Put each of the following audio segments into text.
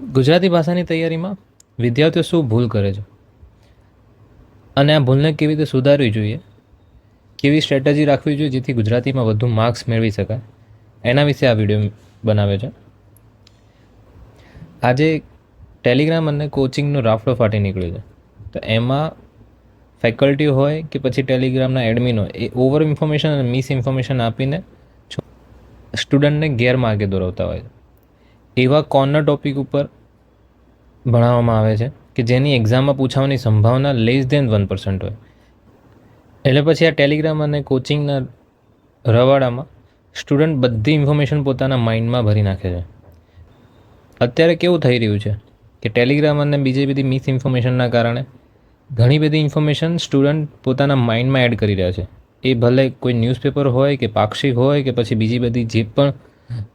ગુજરાતી ભાષાની તૈયારીમાં વિદ્યાર્થીઓ શું ભૂલ કરે છે? અને આ ભૂલને કેવી રીતે સુધારવી જોઈએ? કેવી સ્ટ્રેટેજી રાખવી જોઈએ જેથી ગુજરાતીમાં વધુ માર્ક્સ મેળવી શકાય? એના વિશે આ વીડિયો બનાવ્યો છે. આજે ટેલિગ્રામ અને કોચિંગનો રાફડો ફાટી નીકળ્યો છે. તો એમાં ફેકલ્ટી હોય કે પછી ટેલિગ્રામના એડમિન હોય, એ ઓવર ઇન્ફોર્મેશન અને મિસ ઇન્ફોર્મેશન આપીને સ્ટુડન્ટને ગેરમાર્ગે દોરવતા હોય છે. એવા કોર્નર ટોપિક ઉપર ભણાવવામાં આવે છે કે જેની એક્ઝામમાં પૂછાવાની સંભાવના લેસ દેન વન પર્સન્ટ હોય. એટલે પછી આ ટેલિગ્રામ અને કોચિંગના રવાડામાં સ્ટુડન્ટ બધી ઇન્ફોર્મેશન પોતાના માઇન્ડમાં ભરી નાખે છે. અત્યારે કેવું થઈ રહ્યું છે કે ટેલિગ્રામ અને બીજી બધી મિસ ઇન્ફોર્મેશનના કારણે ઘણી બધી ઇન્ફોર્મેશન સ્ટુડન્ટ પોતાના માઇન્ડમાં એડ કરી રહ્યા છે. એ ભલે કોઈ ન્યૂઝપેપર હોય કે પાક્ષિક હોય કે પછી બીજી બધી જે પણ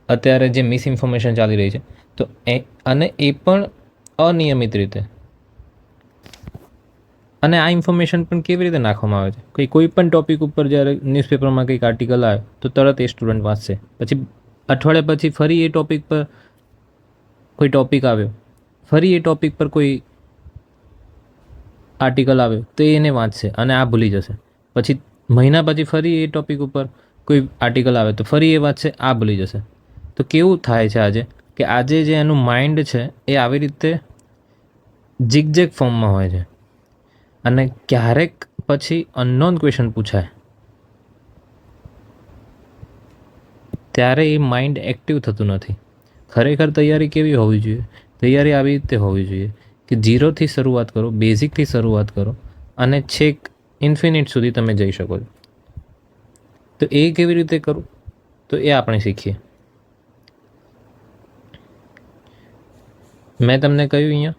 અત્યારે જે મિસ ઇન્ફોર્મેશન ચાલી રહી છે, તો એ, અને એ પણ અનિયમિત રીતે. અને આ ઇન્ફોર્મેશન પણ કેવી રીતે નાખવામાં આવે છે? કે કોઈ પણ ટોપિક ઉપર જ્યારે ન્યૂઝપેપરમાં કંઈક આર્ટિકલ આવે, તો તરત એ સ્ટુડન્ટ વાંચશે. પછી અઠવાડિયા પછી ફરી એ ટોપિક પર કોઈ ટોપિક આવ્યો, ફરી એ ટોપિક પર કોઈ આર્ટિકલ આવ્યો, તો એને વાંચશે અને આ ભૂલી જશે. પછી મહિના પછી ફરી એ ટોપિક ઉપર કોઈ આર્ટિકલ આવે તો ફરી એ વાત છે, આ ભૂલી જશે. તો કેવું થાય છે આજે? કે આજે જે એનું માઇન્ડ છે, એ આવી રીતે જીગજેક ફોર્મમાં હોય છે. અને ક્યારેક પછી અનનોન ક્વેશ્ચન પૂછાય. ત્યારે એ માઇન્ડ એક્ટિવ થતું નથી. ખરેખર તૈયારી કેવી હોવી જોઈએ? તૈયારી આવી રીતે હોવી જોઈએ કે ઝીરોથી શરૂઆત કરો બેઝિકથી શરૂઆત કરો, અને છેક ઇન્ફિનિટ સુધી તમે જઈ શકો છો. તો એ કેવી રીતે કરું? તો એ આપણે શીખીએ. મેં તમને કહ્યું અહીંયા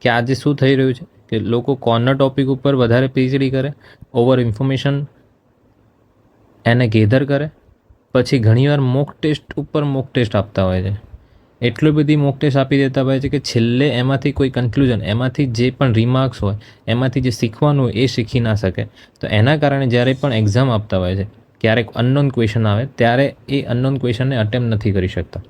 કે આજે શું થઈ રહ્યું છે? કે લોકો કોર્નર ટોપિક ઉપર વધારે પીએચડી કરે ઓવર ઇન્ફોર્મેશન એને ગેધર કરે, પછી ઘણીવાર મોક ટેસ્ટ ઉપર મોક ટેસ્ટ આપતા હોય છે. એટલી બધી મોક ટેસ્ટ આપી દેતા હોય છે કે છેલ્લે એમાંથી કોઈ કન્ક્લુઝન એમાંથી જે પણ રિમાર્ક્સ હોય, એમાંથી જે શીખવાનું હોય એ શીખી ના શકે. તો એના કારણે જ્યારે પણ એક્ઝામ આપતા હોય છે ક્યારેક અનનોન ક્વેશ્ચન આવે, ત્યારે એ અનનોન ક્વેશ્ચનને અટેમ્પ નથી કરી શકતા.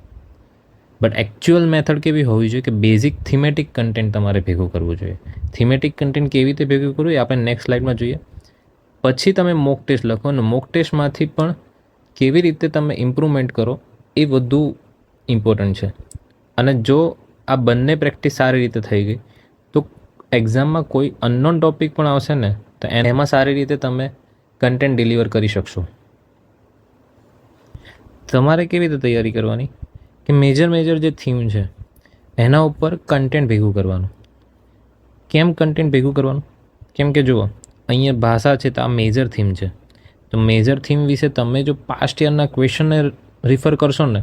બટ એકચ્યુઅલ મેથડ કેવી હોવી જોઈએ કે બેઝિક થીમેટિક કન્ટેન્ટ તમારે ભેગું કરવું જોઈએ. થીમેટિક કન્ટેન્ટ કેવી રીતે ભેગું કરવું એ આપણે નેક્સ્ટ સ્લાઇડમાં જોઈએ. પછી તમે મોક ટેસ્ટ લખો અને મોક ટેસ્ટમાંથી પણ કેવી રીતે તમે ઇમ્પ્રુવમેન્ટ કરો એ વધુ ઇમ્પોર્ટન્ટ છે. અને જો આ બંને પ્રેક્ટિસ સારી રીતે થઈ ગઈ, તો એક્ઝામમાં કોઈ અનનોન ટોપિક પણ આવશે ને, તો એમાં સારી રીતે તમે કન્ટેન્ટ ડિલિવર કરી શકશો. તમારે કેવી રીતે તૈયારી કરવાની? કે મેજર મેજર જે થીમ છે, એના ઉપર કન્ટેન્ટ ભેગું કરવાનું. કેમ કન્ટેન્ટ ભેગું કરવાનું? કેમ કે જુઓ, અહીંયા ભાષા છે તો આ મેજર થીમ છે. તો મેજર થીમ વિશે તમે જો પાસ્ટ યરના ક્વેશ્ચનને રિફર કરશો ને,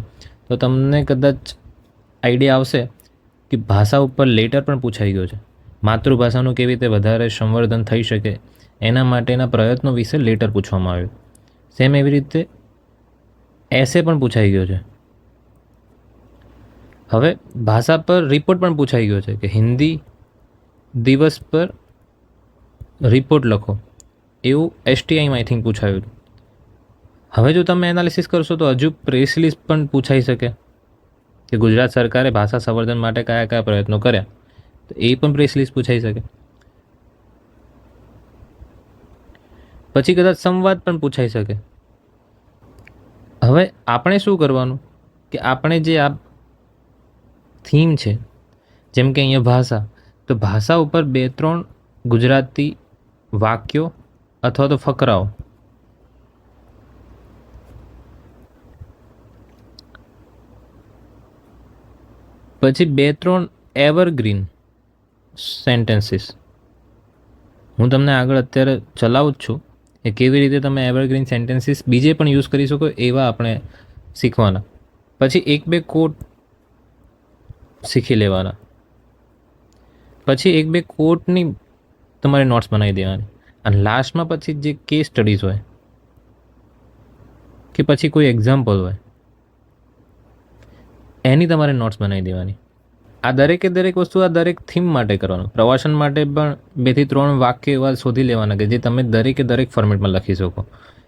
તો તમને કદાચ આઈડિયા આવશે કે ભાષા ઉપર લેટર પણ પૂછાઈ ગયો છે. માતૃભાષાનું કેવી રીતે વધારે સંવર્ધન થઈ શકે, એના માટેના પ્રયત્નો વિશે લેટર પૂછવામાં આવ્યું. સેમ એવી રીતે એસે પણ પૂછાઈ ગયો છે. હવે ભાષા પર રિપોર્ટ પણ પૂછાઈ ગયો છે કે હિન્દી દિવસ પર રિપોર્ટ લખો. એવું એસટીઆઈમાં આઈ થિંક પૂછાયું હતું. હવે જો તમે એનાલિસિસ કરશો તો હજુ પ્રેસ લિસ્ટ પણ પૂછાઈ શકે કે ગુજરાત સરકારે ભાષા સંવર્ધન માટે કયા કયા પ્રયત્નો કર્યા. તો એ પણ પ્રેસ લિસ્ટ પૂછાઈ શકે. પછી કદાચ સંવાદ પણ પૂછાઈ શકે. હવે આપણે શું કરવાનું? કે આપણે જે આ થીમ છે, જેમ કે અહીંયા ભાષા, તો ભાષા ઉપર બે ત્રણ ગુજરાતી વાક્યો અથવા તો ફકરાઓ. પછી બે ત્રણ એવરગ્રીન સેન્ટેન્સીસ હું તમને આગળ અત્યારે ચલાવું જ છું. કે કેવી રીતે તમે એવરગ્રીન સેન્ટેન્સીસ બીજે પણ યુઝ કરી શકો એવા આપણે શીખવાના. પછી એક બે કોટ શીખી લેવાના. પછી એક બે કોટની તમારે નોટ્સ બનાવી દેવાની. અને લાસ્ટમાં પછી જે કેસ સ્ટડીઝ હોય, કે પછી કોઈ એક્ઝામ્પલ હોય, એની તમારે નોટ્સ બનાવી દેવાની. આ દરેકે દરેક વસ્તુ આ દરેક થીમ માટે કરવાનું. પ્રવાસન માટે પણ બેથી ત્રણ વાક્ય એવા શોધી લેવાના કે જે તમે દરેકે દરેક ફોર્મેટમાં લખી શકો.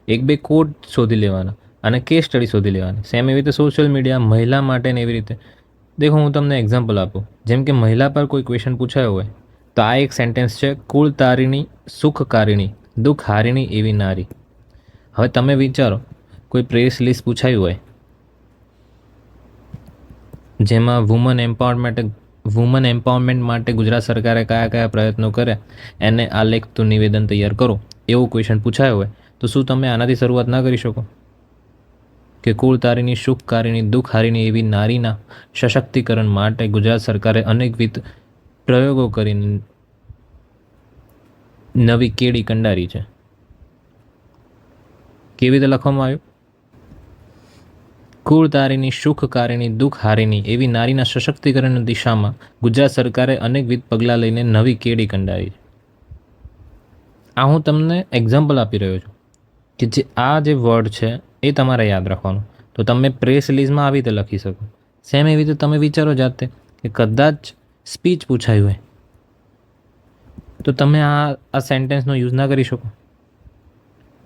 એક બે કોડ શોધી લેવાના અને કેસ સ્ટડી શોધી લેવાની. સેમ એવી રીતે સોશિયલ મીડિયા મહિલા માટે ને એવી રીતે. દેખો, હું તમને એક્ઝામ્પલ આપું. જેમ કે મહિલા પર કોઈ ક્વેશ્ચન પૂછાયો હોય, તો આ એક સેન્ટેન્સ છે કુળ તારીણી સુખકારિણી દુઃખ હારીણી એવી નારી. હવે તમે વિચારો, કોઈ પ્રેસ લિસ્ટ પૂછાયું હોય જેમાં વુમન એમ્પાવરમેન્ટ વુમન એમ્પાવરમેન્ટ માટે ગુજરાત સરકારે કયા કયા પ્રયત્નો કર્યા? એને આલેખતું નિવેદન તૈયાર કરો. એવું ક્વેશ્ચન પૂછાયો હોય તો શું તમે આનાથી શરૂઆત ના કરી શકો? કે કુળતારીની સુખકારીની દુઃખહારીની એવી નારીના સશક્તિકરણ માટે ગુજરાત સરકારે અનેકવિધ પ્રયોગો કરીને નવી કેડી કંડારી છે. કેવી રીતે લખવામાં આવ્યું? કુળતારીની દુઃખ દુઃખહારીની એવી નારીના સશક્તિકરણની દિશામાં ગુજરાત સરકારે અનેકવિધ પગલાં લઈને નવી કેડી કંડારી આ હું તમને એક્ઝામ્પલ આપી રહ્યો છું કે જે આ જે વર્ડ છે એ તમારે યાદ રાખવાનું. તો તમે પ્રેસ રિલીઝમાં આવી રીતે લખી શકો. સેમ એવી રીતે તમે વિચારો જાતે કે કદાચ સ્પીચ પૂછાયું હોય. તો તમે આ આ સેન્ટેન્સનો યુઝ ના કરી શકો.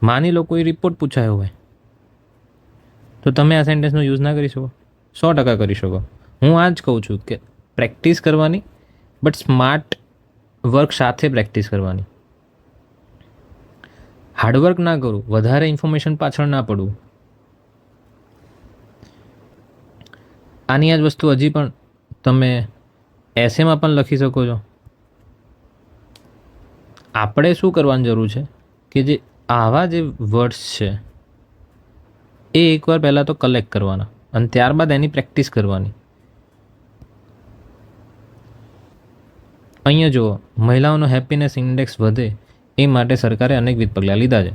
માની લો કોઈ રિપોર્ટ પૂછાયો હોય. તો તમે આ સેન્ટેન્સનો યુઝ ના કરી શકો. સો ટકા કરી શકો. હું આ જ કહું છું કે પ્રેક્ટિસ કરવાની બટ સ્માર્ટ વર્ક સાથે પ્રેક્ટિસ કરવાની. હાર્ડવર્ક ના કરું, વધારે ઇન્ફોર્મેશન પાછળ ના પડવું આની આ જ વસ્તુ હજી પણ તમે એસેમાં પણ લખી શકો છો. આપણે શું કરવાની જરૂર છે? કે જે આવા જે વર્ડ્સ છે એ એકવાર પહેલાં તો કલેક્ટ કરવાના અને ત્યારબાદ એની પ્રેક્ટિસ કરવાની. અહીંયા જુઓ, મહિલાઓનો હેપીનેસ ઇન્ડેક્સ વધે એ માટે સરકારે અનેકવિધ પગલાં લીધા છે.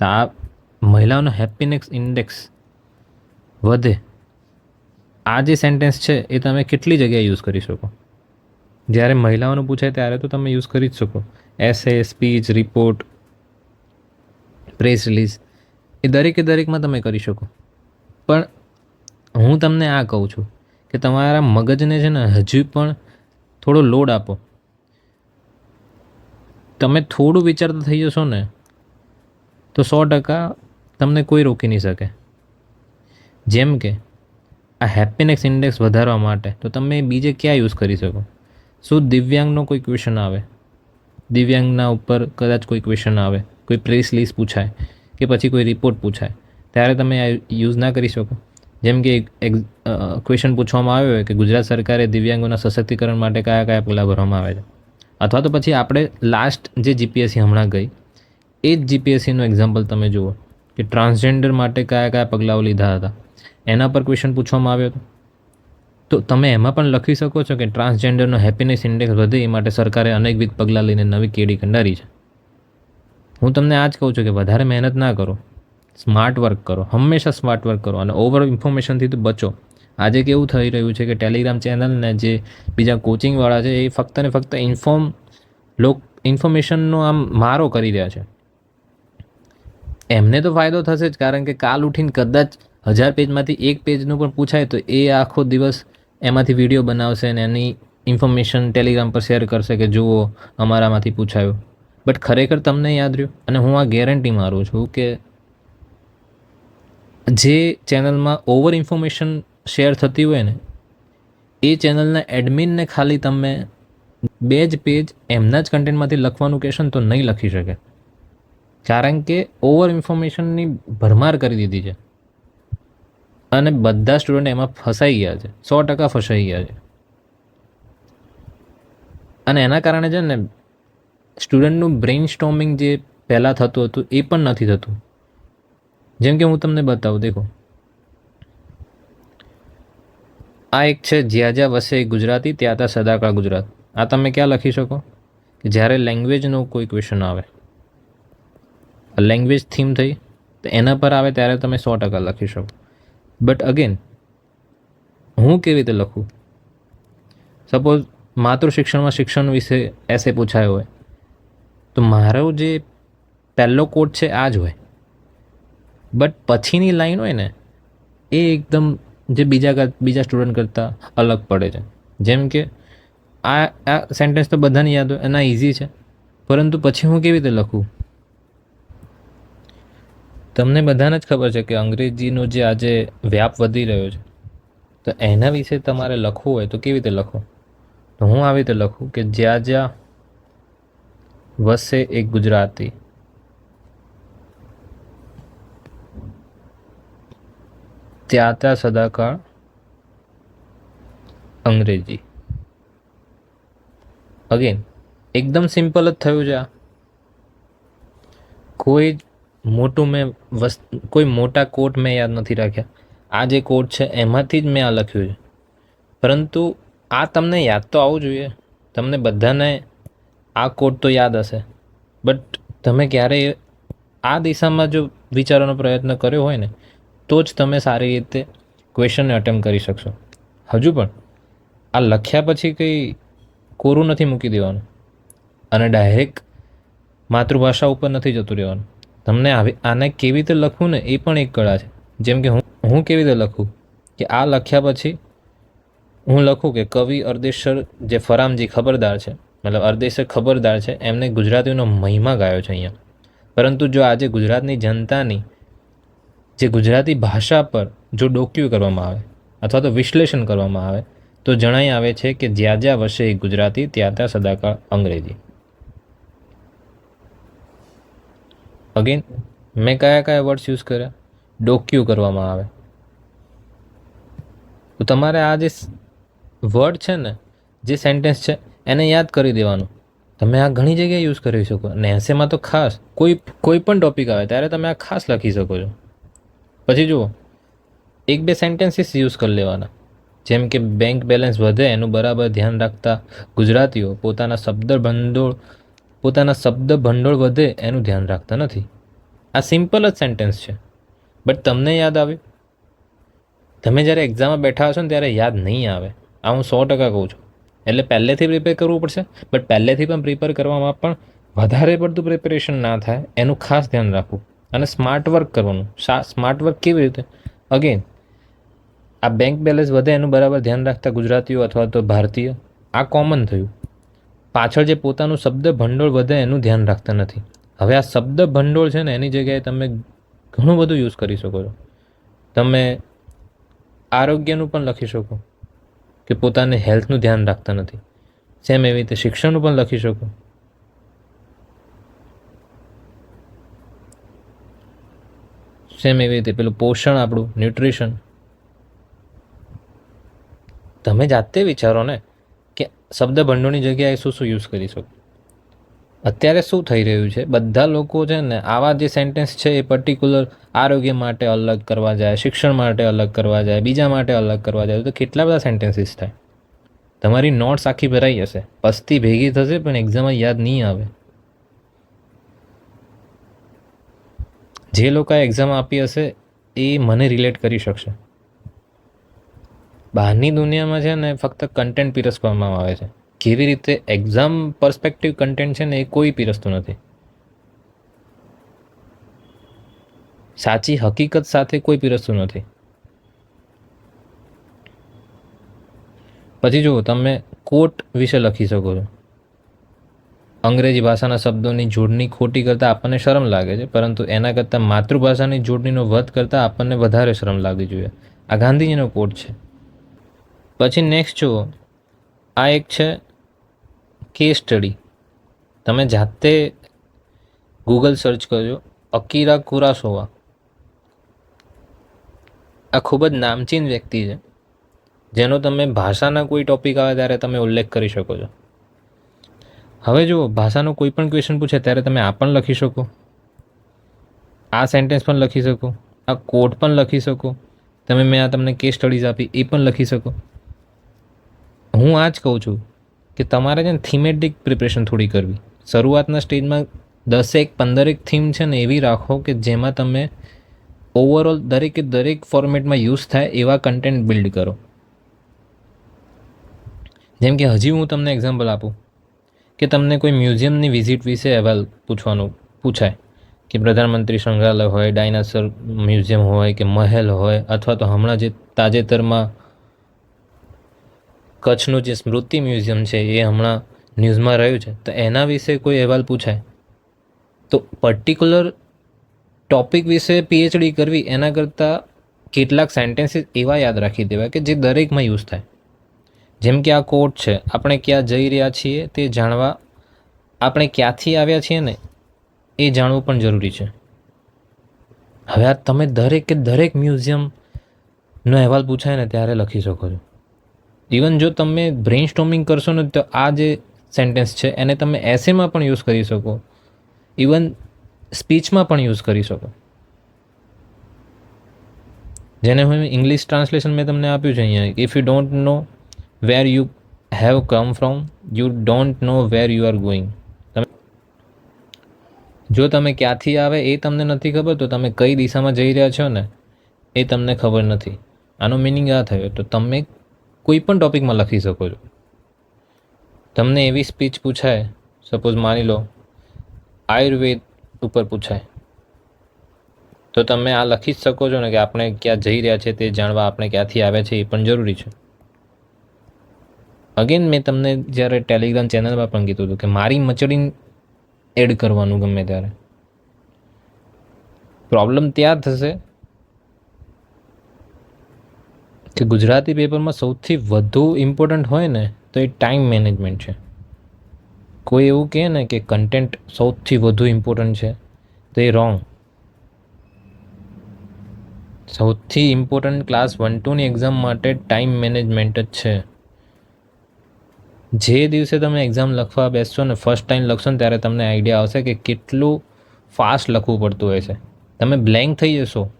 તો આ મહિલાઓનો હેપીનેસ ઇન્ડેક્સ વધે. આ જે સેન્ટેન્સ છે, એ તમે કેટલી જગ્યાએ યુઝ કરી શકો? જ્યારે મહિલાઓનું પૂછાય ત્યારે તો તમે યુઝ કરી જ શકો. Essay speech report press release એ દરેકે દરેકમાં તમે કરી શકો. પણ હું તમને આ કહું છું કે તમારા મગજને છે ને હજુ પણ થોડો લોડ આપો. તમે થોડું વિચારતા થઈ જશો ને, તો સો ટકા તમને કોઈ રોકી નહીં શકે. જેમ કે, આ હેપીનેસ ઇન્ડેક્સ વધારવા માટે, તો તમે બીજે ક્યાં યુઝ કરી શકો? શું દિવ્યાંગનો કોઈ ક્વેશ્ચન આવે? દિવ્યાંગના ઉપર કદાચ કોઈ ક્વેશ્ચન આવે, કોઈ પ્રેસ લિસ્ટ પૂછાય કે પછી કોઈ રિપોર્ટ પૂછાય. ત્યારે તમે આ યુઝ ના કરી શકો. જેમ કે એક ક્વેશ્ચન પૂછવામાં આવ્યો હોય કે ગુજરાત સરકારે દિવ્યાંગોના સશક્તિકરણ માટે કયા કયા પગલાં ભરવામાં આવે છે અથવા તો પછી આપણે લાસ્ટ જે જીપીએસસી હમણાં ગઈ, એ જ જીપીએસસીનું એક્ઝામ્પલ તમે જુઓ કે ટ્રાન્સજેન્ડર માટે કયા કયા પગલાઓ લીધા હતા. એના પર ક્વેશ્ચન પૂછવામાં આવ્યો હતો. તો તમે એમાં પણ લખી શકો છો કે ટ્રાન્સજેન્ડરનો હેપીનેસ ઇન્ડેક્સ વધે એ માટે સરકારે અનેકવિધ પગલાં લઈને નવી કેડી કંડારી છે. હું તમને આ જ કહું છું કે વધારે મહેનત ના કરો. સ્માર્ટ વર્ક કરો. હંમેશા સ્માર્ટ વર્ક કરો અને ઓવર ઇન્ફોર્મેશનથી તો બચો. આજે કેવું થઈ રહ્યું છે કે ટેલિગ્રામ ચેનલને જે બીજા કોચિંગવાળા છે એ ફક્ત ને ફક્ત ઇન્ફોર્મ લોક ઇન્ફોર્મેશનનો આમ મારો કરી રહ્યા છે. એમને તો ફાયદો થશે જ કારણ કે કાલ ઉઠીને કદાચ હજાર પેજમાંથી એક પેજનું પણ પૂછાય તો એ આખો દિવસ એમાંથી વીડિયો બનાવશે અને એની ઇન્ફોર્મેશન ટેલિગ્રામ પર શેર કરશે કે જુઓ અમારામાંથી પૂછાયું. બટ ખરેખર તમને યાદ રહ્યું? અને હું આ ગેરંટી મારું છું કે જે ચેનલમાં ઓવર ઇન્ફોર્મેશન શેર થતી હોય ને, એ ચેનલના એડમિનને ખાલી તમે બે જ પેજ એમના જ કન્ટેન્ટમાંથી લખવાનું કહેશો ને તો નહીં લખી શકે. કારણ કે ઓવર ઇન્ફોર્મેશનની ભરમાર કરી દીધી છે. અને બધા સ્ટુડન્ટ એમાં ફસાઈ ગયા છે. સો ટકા ફસાઈ ગયા છે. અને એના કારણે છે ને સ્ટુડન્ટનું બ્રેઇન સ્ટોમિંગ જે પહેલાં થતું હતું, એ પણ નથી થતું. જેમ કે હું તમને બતાવું, દેખો. આ એક છે જ્યાં જ્યાં વસે ગુજરાતી ત્યાં ત્યાં સદાકાળ ગુજરાત. આ તમે ક્યાં લખી શકો? કે જ્યારે લેંગ્વેજનો કોઈ ક્વેશ્ચન આવે. લેંગ્વેજ થીમ થઈ, તો એના પર આવે ત્યારે તમે સો ટકા લખી શકો. બટ અગેન હું કેવી રીતે લખું? સપોઝ માતૃ શિક્ષણમાં શિક્ષણ વિશે એસે પૂછાયો હોય તો મારો જે પહેલો કોડ છે, આ જ હોય. બટ પછીની લાઈન હોય ને, એ એકદમ જે બીજા બીજા સ્ટુડન્ટ કરતાં અલગ પડે છે. જેમ કે, આ આ સેન્ટેન્સ તો બધાને યાદ હોય, એના ઇઝી છે. પરંતુ પછી હું કેવી રીતે લખું? તમને બધાને જ ખબર છે કે અંગ્રેજીનો જે આજે વ્યાપ વધી રહ્યો છે, તો એના વિશે તમારે લખવું હોય તો કેવી રીતે લખો? તો હું આવી રીતે લખું કે જ્યાં જ્યાં વસે એક ગુજરાતી ત્યાં ત્યાં સદાકાળ અંગ્રેજી અગેન એકદમ સિમ્પલ જ થયું છે આ કોઈ જ મોટું મેં વસ્ કોઈ મોટા કોટ મેં યાદ નથી રાખ્યા આ જે કોટ છે એમાંથી જ મેં આ લખ્યું છે પરંતુ આ તમને યાદ તો આવવું જોઈએ તમને બધાને આ કોટ તો યાદ હશે. બટ તમે ક્યારેય આ દિશામાં જો વિચારવાનો પ્રયત્ન કર્યો હોય ને, તો જ તમે સારી રીતે ક્વેશ્ચનને અટેમ્પ કરી શકશો. હજુ પણ. આ લખ્યા પછી કંઈ કોરું નથી મૂકી દેવાનું. અને ડાયરેક્ટ માતૃભાષા ઉપર નથી જતું રહેવાનું. તમને આવી, આને કેવી રીતે લખવું ને એ પણ એક કળા છે. જેમ કે હું હું કેવી રીતે લખું? કે આ લખ્યા પછી હું લખું કે કવિ અર્દેશ્વર જે ફરામજી ખબરદાર છે મતલબ અર્દેશ્વર ખબરદાર છે, એમને ગુજરાતીઓનો મહિમા ગાયો છે અહીંયા. પરંતુ જો આજે ગુજરાતની જનતાની જે ગુજરાતી ભાષા પર જો ડોક્યુ કરવામાં આવે અથવા તો વિશ્લેષણ કરવામાં આવે, તો જણાઈ આવે છે કે જ્યાં જ્યાં વસે ગુજરાતી, ત્યાં ત્યાં સદાકાળ અંગ્રેજી. અગેન મેં કયા કયા વર્ડ્સ યુઝ કર્યા? ડોક્યુ કરવામાં આવે. તો તમારે આ જે વર્ડ છે ને, જે સેન્ટેન્સ છે એને યાદ કરી દેવાનું. તમે આ ઘણી જગ્યાએ યુઝ કરી શકો. અને એસેમાં તો ખાસ, કોઈ કોઈ પણ ટોપિક આવે, ત્યારે તમે આ ખાસ લખી શકો છો. પછી જુઓ, એક બે સેન્ટેન્સીસ યુઝ કરી લેવાના. જેમ કે બેંક બેલેન્સ વધે, એનું બરાબર ધ્યાન રાખતા ગુજરાતીઓ પોતાના શબ્દ ભંડોળ, પોતાના શબ્દ ભંડોળ વધે, એનું ધ્યાન રાખતા નથી. આ સિમ્પલ જ સેન્ટેન્સ છે. બટ તમને યાદ આવ્યું તમે જ્યારે એક્ઝામમાં બેઠા હશો ને, ત્યારે યાદ નહીં આવે. આ હું સો ટકા કહું છું. એટલે પહેલેથી પ્રિપેર કરવું પડશે. બટ પહેલેથી પણ પ્રિપેર કરવામાં પણ વધારે પડતું પ્રિપેરેશન ના થાય, એનું ખાસ ધ્યાન રાખવું. અને સ્માર્ટ વર્ક કરવાનું. સ્માર્ટ વર્ક કેવી રીતે? અગેન આ બેંક બેલેન્સ વધે એનું બરાબર ધ્યાન રાખતા ગુજરાતીઓ અથવા તો ભારતીય, આ કોમન થયું. પાછળ જે પોતાનું શબ્દ ભંડોળ વધે એનું ધ્યાન રાખતા નથી. હવે આ શબ્દ ભંડોળ છે ને, એની જગ્યાએ તમે ઘણું બધું યુઝ કરી શકો છો. તમે આરોગ્યનું પણ લખી શકો. કે પોતાને હેલ્થનું ધ્યાન રાખતા નથી. સેમ એવી રીતે શિક્ષણનું પણ લખી શકો. સેમ એવી રીતે પેલું પોષણ આપણું, ન્યુટ્રિશન. તમે જાતે વિચારો ને કે શબ્દ ભંડોળની જગ્યાએ શું શું યુઝ કરી શકો. અત્યારે શું થઈ રહ્યું છે? બધા લોકો છે ને આવા જે સેન્ટેન્સ છે એ પર્ટિક્યુલર આરોગ્ય માટે અલગ કરવા જાય, શિક્ષણ માટે અલગ કરવા જાય, બીજા માટે અલગ કરવા જાય, તો કેટલા બધા સેન્ટેન્સીસ થાય? તમારી નોટ્સ આખી ભરાઈ જશે. પસ્તી ભેગી થશે, પણ એક્ઝામમાં યાદ નહીં આવે. જે લોકોએ એક્ઝામ આપી હશે, એ મને રિલેટ કરી શકશે. બહારની દુનિયામાં છે ને ફક્ત કન્ટેન્ટ પીરસવામાં આવે છે. કેવી રીતે એક્ઝામ પર્સપેક્ટિવ કન્ટેન્ટ છે ને એ કોઈ પીરસતું નથી. સાચી હકીકત સાથે કોઈ પીરસતું નથી. પછી જુઓ, તમે કોટ વિશે લખી શકો છો. અંગ્રેજી ભાષાના શબ્દોની જોડણી ખોટી કરતાં આપણને શરમ લાગે છે, પરંતુ એના કરતાં માતૃભાષાની જોડણીનો વધ કરતાં આપણને વધારે શરમ લાગવી જોઈએ. આ ગાંધીજીનો કોટ છે. પછી નેક્સ્ટ જુઓ, આ એક છે કેસ સ્ટડી તમે જાતે ગૂગલ સર્ચ કરજો, અકીરા કુરાસોવા. આ ખૂબ જ નામચીન વ્યક્તિ છે, જેનો તમે ભાષાના કોઈ ટોપિક આવે ત્યારે તમે ઉલ્લેખ કરી શકો છો. હવે જુઓ, ભાષાનો કોઈ પણ ક્વેશ્ચન પૂછે ત્યારે તમે આ પણ લખી શકો. આ સેન્ટેન્સ પણ લખી શકો. આ કોડ પણ લખી શકો. તમે મેં આ તમને કેસ સ્ટડીઝ આપી, એ પણ લખી શકો. હું આ જ કહું છું કે તમારે છે ને થીમેટિક પ્રિપરેશન થોડી કરવી. શરૂઆતના સ્ટેજમાં દસેક, પંદરેક થીમ છે ને એવી રાખો કે જેમાં તમે ઓવરઓલ દરેકે દરેક ફોર્મેટમાં યુઝ થાય એવા કન્ટેન્ટ બિલ્ડ કરો. જેમ કે હજી હું તમને એક્ઝામ્પલ આપું કે તમને કોઈ મ્યુઝિયમની વિઝિટ વિશે અહેવાલ પૂછવાનું, પૂછાય કે પ્રધાનમંત્રી સંગ્રહાલય હોય ડાયનાસોર મ્યુઝિયમ હોય કે મહેલ હોય અથવા તો હમણાં જે તાજેતરમાં કચ્છનું જે સ્મૃતિ મ્યુઝિયમ છે એ હમણાં ન્યૂઝમાં રહ્યું છે. તો એના વિશે કોઈ અહેવાલ પૂછાય? તો પર્ટિક્યુલર ટોપિક વિશે પીએચડી કરવી એના કરતાં કેટલાક સેન્ટેન્સીસ એવા યાદ રાખી દેવા કે જે દરેકમાં યુઝ થાય. જેમ કે આ કોટ છે, આપણે ક્યાં જઈ રહ્યા છીએ તે જાણવા, આપણે ક્યાંથી આવ્યા છીએ ને એ જાણવું પણ જરૂરી છે. હવે આ તમે દરેકે દરેક મ્યુઝિયમનો અહેવાલ પૂછાય ને ત્યારે લખી શકો છો. ઇવન જો તમે બ્રેઇન સ્ટોમિંગ કરશો ને, તો આ જે સેન્ટેન્સ છે, એને તમે એસેમાં પણ યુઝ કરી શકો. ઇવન સ્પીચમાં પણ યુઝ કરી શકો. જેને હું ઇંગ્લિશ ટ્રાન્સલેશન મેં તમને આપ્યું છે અહીંયા. If you don't know where you have come from you don't know where you are going તમે જો તમે ક્યાંથી આવે એ તમને નથી ખબર, તો તમે કઈ દિશામાં જઈ રહ્યા છો ને, એ તમને ખબર નથી. આનો મિનિંગ આ થયો. તો તમે કોઈ પણ ટૉપિકમાં લખી શકો છો. તમને એવી સ્પીચ પૂછાય, સપોઝ માની લો, આયુર્વેદ ઉપર પૂછાય. તો તમે આ લખી જ શકો છો ને કે આપણે ક્યાં જઈ રહ્યા છે તે જાણવા આપણે ક્યાંથી આવ્યા છે એ પણ જરૂરી છે. અગેન મેં તમને જ્યારે ટેલિગ્રામ ચેનલમાં પણ કીધું હતું કે મારી મચડી એડ કરવાનું ગમે ત્યારે. પ્રોબ્લેમ ત્યાં થશે. કે ગુજરાતી પેપરમાં સૌથી વધુ ઇમ્પોર્ટન્ટ હોય ને, તો એ ટાઈમ મેનેજમેન્ટ છે. કોઈ એવું કહે ને કે કન્ટેન્ટ સૌથી વધુ ઇમ્પોર્ટન્ટ છે, તો એ રોંગ સૌથી ઇમ્પોર્ટન્ટ ક્લાસ વન ટુની એક્ઝામ માટે ટાઈમ મેનેજમેન્ટ જ છે. જે દિવસે તમે એક્ઝામ લખવા બેસશો ને ફર્સ્ટ ટાઈમ લખશો ને, ત્યારે તમને આઈડિયા આવશે કે કેટલું ફાસ્ટ લખવું પડતું હોય છે. તમે બ્લેન્ક થઈ જશો.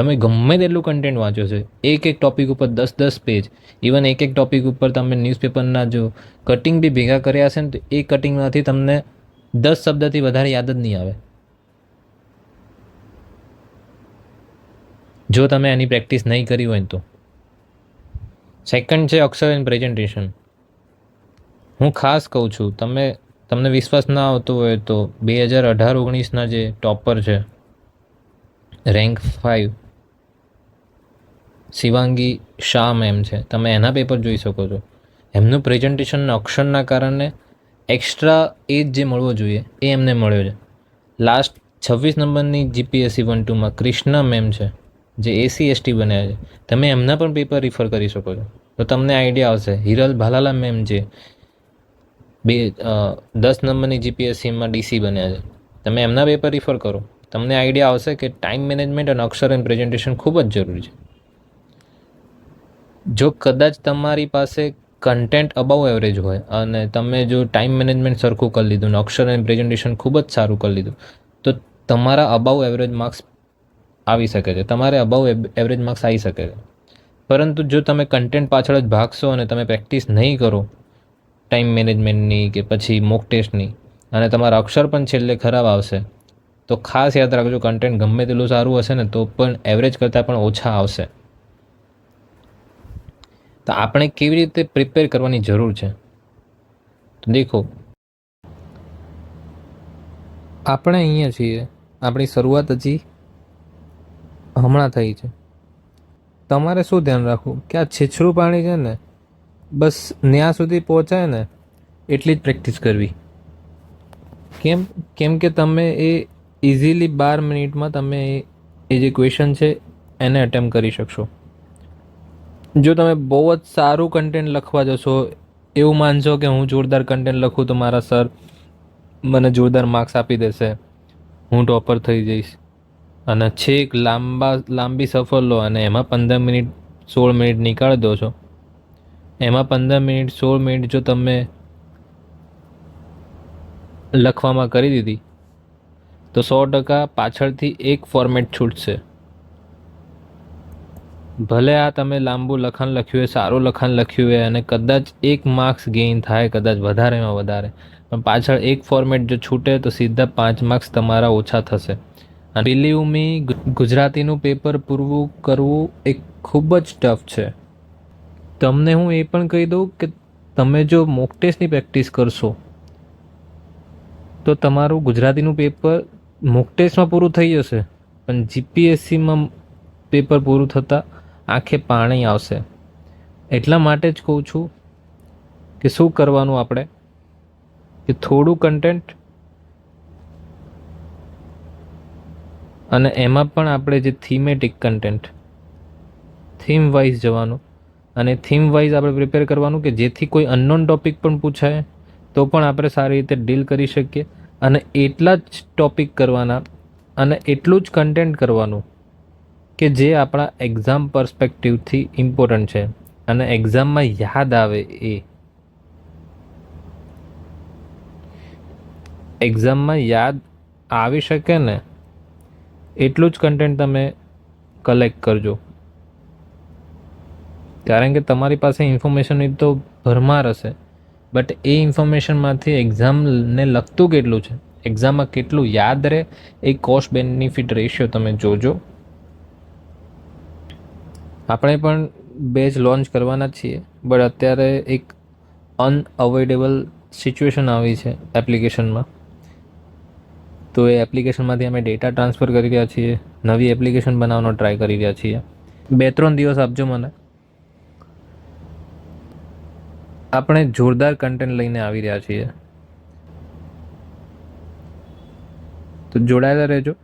તમે ગમે તેટલું કન્ટેન્ટ વાંચો છો, એક એક ટોપિક ઉપર દસ દસ પેજ ઇવન એક એક ટોપિક ઉપર તમે ન્યૂઝપેપરના જો કટિંગ બી ભેગા કર્યા હશે ને, તો એ કટિંગમાંથી તમને દસ શબ્દથી વધારે યાદ જ નહીં આવે. જો તમે એની પ્રેક્ટિસ નહીં કરી હોય તો. સેકન્ડ છે અક્ષર એન્ડ પ્રેઝન્ટેશન હું ખાસ કહું છું, તમે, તમને વિશ્વાસ ના આવતો હોય તો બે હજાર અઢાર ઓગણીસના જે ટોપર છે rank five Shivangi Shah ma'am છે? તમે એના પેપર જોઈ શકો છો. એમનું પ્રેઝન્ટેશન અક્ષરના કારણે એક્સ્ટ્રા એજ જે મળવો જોઈએ એ એમને મળ્યો છે. લાસ્ટ છવ્વીસ નંબરની જીપીએસસી વન ટુમાં ક્રિષ્ના મેમ છે, જે એસી એસટી બન્યા છે. તમે એમના પણ પેપર રિફર કરી શકો છો. તો તમને આઈડિયા આવશે. હિરલ ભાલાલા મેમ જે બે દસ નંબરની જીપીએસસીમાં ડીસી બન્યા છે. તમે એમના પેપર રિફર કરો. તમને આઈડિયા આવશે કે ટાઈમ મેનેજમેન્ટ અને અક્ષર એન્ડ પ્રેઝન્ટેશન ખૂબ જ જરૂરી છે. જો કદાચ તમારી પાસે કન્ટેન્ટ અબાઉ એવરેજ હોય અને તમે જો ટાઈમ મેનેજમેન્ટ સરખું કરી લીધું ને અક્ષર અને પ્રેઝન્ટેશન ખૂબ જ સારું કરી લીધું, તો તમારા અબાઉ એવરેજ માર્ક્સ આવી શકે છે. તમારે અબાઉ એવરેજ માર્ક્સ આવી શકે છે. પરંતુ જો તમે કન્ટેન્ટ પાછળ જ ભાગશો અને તમે પ્રેક્ટિસ નહીં કરો ટાઈમ મેનેજમેન્ટની કે પછી મોક ટેસ્ટની અને તમારા અક્ષર પણ છેલ્લે ખરાબ આવશે, તો ખાસ યાદ રાખજો કન્ટેન્ટ ગમે તેટલું સારું હશે ને તો પણ એવરેજ કરતાં પણ ઓછા આવશે. તો આપણે કેવી રીતે પ્રિપેર કરવાની જરૂર છે? તો દેખો. આપણે અહીંયા છીએ. આપણી શરૂઆત હજી હમણાં થઈ છે. તમારે શું ધ્યાન રાખવું? કે આ છીછરું પાણી છે ને, બસ ત્યાં સુધી પહોંચાય ને, એટલી જ પ્રેક્ટિસ કરવી. કેમ કેમ કે તમે એ ઇઝીલી બાર મિનિટમાં તમે એ- એ જે ક્વેશ્ચન છે, એને અટેમ્પ કરી શકશો. જો તમે બહુ જ સારું કન્ટેન્ટ લખવા જશો, એવું માનશો કે હું જોરદાર કન્ટેન્ટ લખું તો મારા સર મને જોરદાર માર્ક્સ આપી દેશે. હું ટોપર થઈ જઈશ. અને છેક લાંબા, લાંબી સફર લો અને એમાં પંદર મિનિટ, સોળ મિનિટ નીકાળી દો છો. એમાં પંદર મિનિટ, સોળ મિનિટ જો તમે લખવામાં કરી દીધી, તો સો ટકા પાછળથી એક ફોર્મેટ છૂટશે. ભલે આ તમે લાંબુ લખાણ લખ્યું હોય, સારું લખાણ લખ્યું હોય અને કદાચ એક માર્ક્સ ગેઇન થાય, કદાચ વધારેમાં વધારે. પણ પાછળ એક ફોર્મેટ જો છૂટે તો સીધા પાંચ માર્ક્સ તમારા ઓછા થશે. બિલીવ મી ગુજરાતીનું પેપર પૂરવું કરવું એક ખૂબ જ ટફ છે. તમને હું એ પણ કહી દઉં કે તમે જો મોક ટેસ્ટની પ્રેક્ટિસ કરશો, તો તમારું ગુજરાતીનું પેપર મોક ટેસ્ટમાં પૂરું થઈ જશે. પણ જીપીએસસીમાં પેપર પૂરું થતાં આંખે પાણી આવશે. એટલા માટે જ કહું છું કે શું કરવાનું આપણે? કે થોડું કન્ટેન્ટ અને એમાં પણ આપણે જે થીમેટિક કન્ટેન્ટ થીમ વાઇઝ જવાનું અને થીમ વાઇઝ આપણે પ્રિપેર કરવાનું કે જેથી કોઈ અનનોન ટોપિક પણ પૂછાય, તો પણ આપણે સારી રીતે ડીલ કરી શકીએ અને એટલા જ ટોપિક કરવાના અને એટલું જ કન્ટેન્ટ કરવાનું. કે જે આપણા એક્ઝામ પર્સપેક્ટિવથી ઇમ્પોર્ટન્ટ છે. અને એક્ઝામમાં યાદ આવે એ. એક્ઝામમાં યાદ આવી શકે ને, એટલું જ કન્ટેન્ટ તમે કલેક્ટ કરજો. કારણ કે તમારી પાસે ઇન્ફોર્મેશનની તો ભરમાર હશે. બટ એ ઇન્ફોર્મેશનમાંથી એક્ઝામને લગતું કેટલું છે? એક્ઝામમાં કેટલું યાદ રહે? એ કોસ્ટ બેનિફિટ રેશિયો તમે જોજો. આપણે પણ બેચ લોન્ચ કરવાના છીએ બટ અત્યારે એક અનઅવોઇડેબલ સિચ્યુએશન આવી છે એપ્લિકેશનમાં તો એ એપ્લિકેશનમાંથી અમે ડેટા ટ્રાન્સફર કરી રહ્યા છીએ, નવી એપ્લિકેશન બનાવવાનો ટ્રાય કરી રહ્યા છીએ. બે ત્રણ દિવસ આપજો મને. આપણે જોરદાર કન્ટેન્ટ લઈને આવી રહ્યા છીએ. તો જોડાયેલા રહેજો.